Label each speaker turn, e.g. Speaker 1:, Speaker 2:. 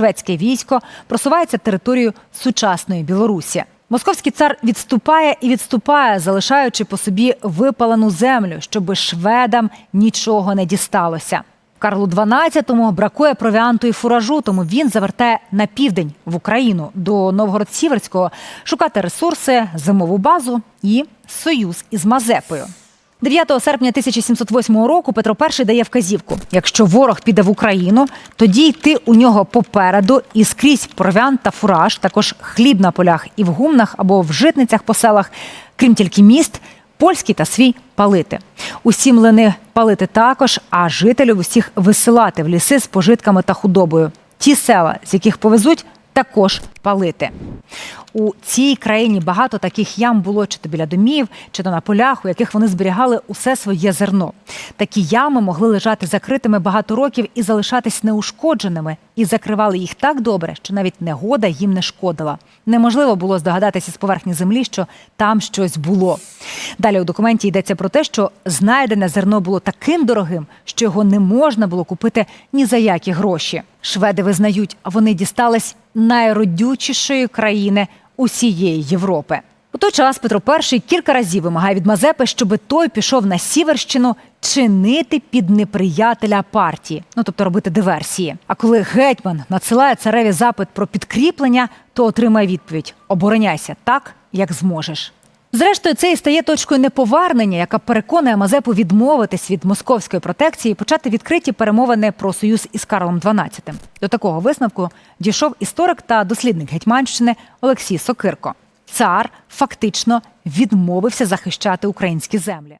Speaker 1: шведське військо просувається територією сучасної Білорусі. Московський цар відступає і відступає, залишаючи по собі випалену землю, щоби шведам нічого не дісталося. Карлу XII бракує провіанту і фуражу, тому він завертає на південь в Україну до Новгород-Сіверського шукати ресурси, зимову базу і союз із Мазепою. 9 серпня 1708 року Петро І дає вказівку: якщо ворог піде в Україну, тоді йти у нього попереду і скрізь провіант та фураж, також хліб на полях і в гумнах або в житницях по селах, крім тільки міст, польський та свій палити. Усі млини палити також, а жителів усіх висилати в ліси з пожитками та худобою. Ті села, з яких повезуть, також палити. У цій країні багато таких ям було чи то біля домів, чи то на полях, у яких вони зберігали усе своє зерно. Такі ями могли лежати закритими багато років і залишатись неушкодженими, і закривали їх так добре, що навіть негода їм не шкодила. Неможливо було здогадатися з поверхні землі, що там щось було. Далі у документі йдеться про те, що знайдене зерно було таким дорогим, що його не можна було купити ні за які гроші. Шведи визнають, вони дістались найродючішої країни усієї Європи. У той час Петро І кілька разів вимагає від Мазепи, щоб той пішов на Сіверщину чинити під неприятеля партії, ну тобто робити диверсії. А коли гетьман надсилає цареві запит про підкріплення, то отримає відповідь: обороняйся так, як зможеш. Зрештою, це і стає точкою неповернення, яка переконує Мазепу відмовитись від московської протекції і почати відкриті перемовини про союз із Карлом XII. До такого висновку дійшов історик та дослідник Гетьманщини Олексій Сокирко. Цар фактично відмовився захищати українські землі.